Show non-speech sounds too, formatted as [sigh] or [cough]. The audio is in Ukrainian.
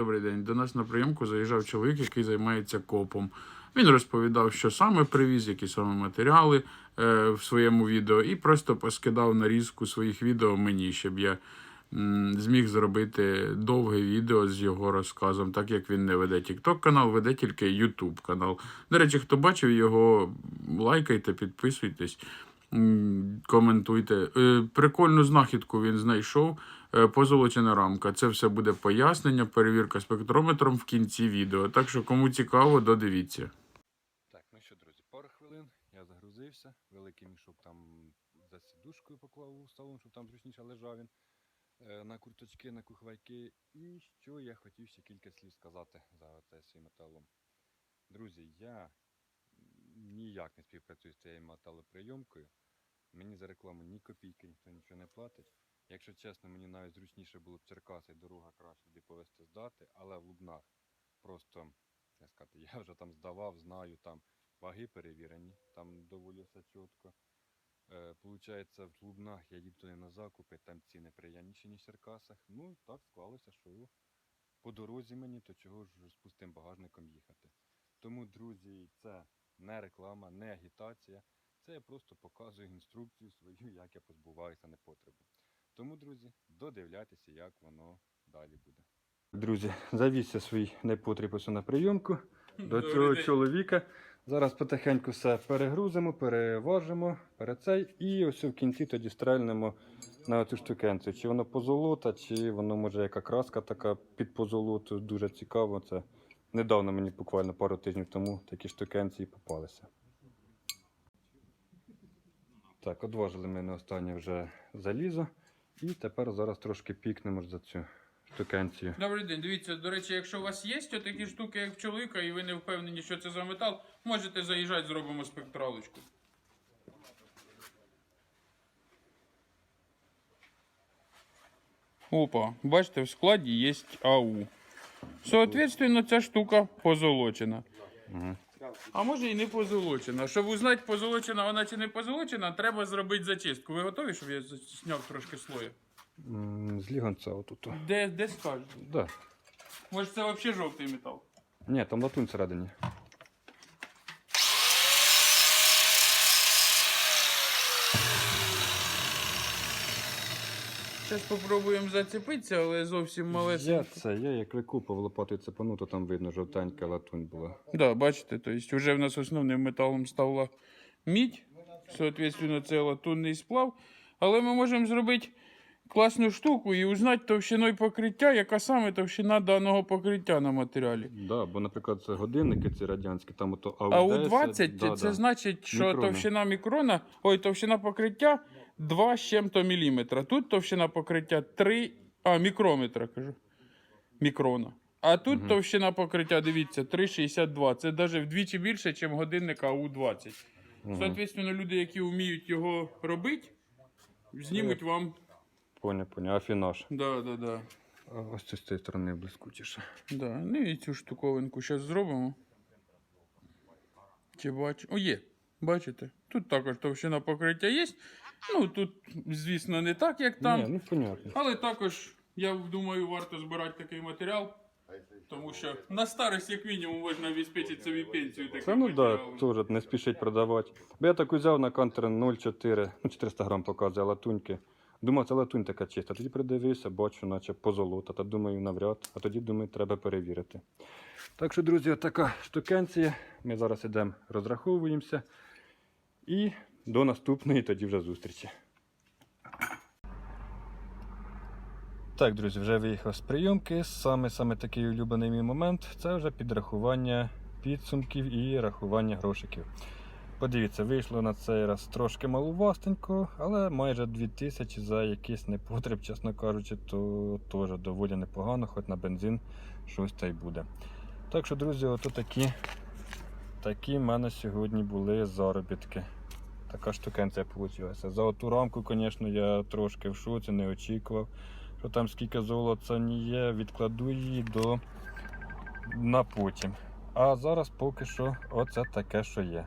Добрий день. До нас на прийомку заїжджав чоловік, який займається копом. Він розповідав, що саме привіз, які саме матеріали е, в своєму відео, і просто поскидав нарізку своїх відео мені, щоб я м, зміг зробити довге відео з його розказом, так як він не веде TikTok канал, веде тільки YouTube канал. До речі, хто бачив його, лайкайте, підписуйтесь. Коментуйте. Е, Прикольну знахідку він знайшов. Е, Позолочена рамка. Це все буде пояснення, перевірка спектрометром в кінці відео. Так що, кому цікаво, додивіться. Так, ну що, друзі, пару хвилин, я загрузився, великий мішок там за сідушкою поклав у салон, щоб там зручніше лежав він. е, На курточки, на кухвайки. І що я хотів ще кілька слів сказати за цей металом. Друзі, я ніяк не співпрацюю з цією металоприйомкою. Мені за рекламу ні копійки ніхто нічого не платить. Якщо чесно, мені навіть зручніше було б Черкаси, дорога краще де повезти здати, але в Лубнах просто, як сказати, [laughs] я вже там здавав, знаю, там ваги перевірені, там доволі все чітко. Е, Получається, в Лубнах я їду туди на закупи, там ціни приємніші, ніж в Черкасах. Ну, так склалося, що по дорозі мені, то чого ж з пустим багажником їхати. Тому, друзі, це не реклама, не агітація. Це я просто показую інструкцію свою, [laughs] як я позбуваюся непотребу. Тому, друзі, додивляйтеся, як воно далі буде. Друзі, завісся свій непотріб ось на прийомку до Добрий цього день. чоловіка. Зараз потихеньку все перегрузимо, переважимо, перецей і ось в кінці тоді стрельнемо на цю штукенцію. Чи воно позолота, чи воно може яка краска така під позолоту. Дуже цікаво. Це недавно мені буквально пару тижнів тому такі штукенції попалися. Так, одважили ми на останнє вже залізо. І тепер зараз трошки пікнемо за цю штукенцію. Добрий день. Дивіться, до речі, якщо у вас є такі штуки, як в чоловіка, і ви не впевнені, що це за метал, можете заїжджати, зробимо спектралочку. Опа, бачите, в складі є АУ. Соответственно, ця штука позолочена. Угу. А може і не позолочена. Щоб узнати, позолочена вона чи не позолочена, треба зробити зачистку. Ви готові, щоб я зняв трошки слоя? З ліганця отут. Де, де скажете? Да. Може це взагалі жовтий метал? Ні, там латунь всередині. Зараз спробуємо зацепитися, але зовсім Я малесенько. це, я як викупав лопатою цепану, то там видно жовтенька латунь була. Да, бачите, то есть вже в нас основним металом стала мідь, соответственно, це латунний сплав. Але ми можемо зробити класну штуку і узнати товщиною покриття, яка саме товщина даного покриття на матеріалі. Да, бо, наприклад, це годинники ці радянські, там ото А у 20 да, це да. значить, що Мікрона. товщина мікрона, ой, товщина покриття 2 з чим-то міліметра. Тут товщина покриття 3, а, мікрометра, кажу. Мікрона. А тут Мгм. товщина покриття, дивіться, 3,62. Це навіть вдвічі більше, ніж годинник АУ-20. Мгм. Соответственно, люди, які вміють його робити, знімуть вам. Поняв, поняв. Афінаж. Да, да, да. А ось це з цієї сторони блискучіше. Да. Ну і цю штуковинку зараз зробимо. Чи бачу? О, є. Бачите? Тут також товщина покриття є. Ну, тут, звісно, не так, як там. Ні, ну понятно. Але також, я думаю, варто збирати такий матеріал. Тому що на старість, як мінімум, можна обезпечити собі пенсію таким Це ну да, теж не спішить продавати. Бо я так взяв на кантер 0,4, ну 400 грам показує латуньки. Думав, це латунь така чиста. Тоді придивився, бачу, наче позолота. Та думаю, навряд. А тоді думаю, треба перевірити. Так що, друзі, така штукенція. Ми зараз ідемо, розраховуємося. І до наступної тоді вже зустрічі. Так, друзі, вже виїхав з прийомки. Саме саме такий улюблений мій момент це вже підрахування підсумків і рахування грошиків. Подивіться, вийшло на цей раз трошки малувастенько, але майже 2000 за якийсь непотреб, чесно кажучи, то теж доволі непогано, хоч на бензин щось та й буде. Так що, друзі, ото такі, такі в мене сьогодні були заробітки. Така штукенція вийшла. За оту рамку, звісно, я трошки в шоці, не очікував, що там скільки золота не є, відкладу її до на потім. А зараз поки що оце таке, що є.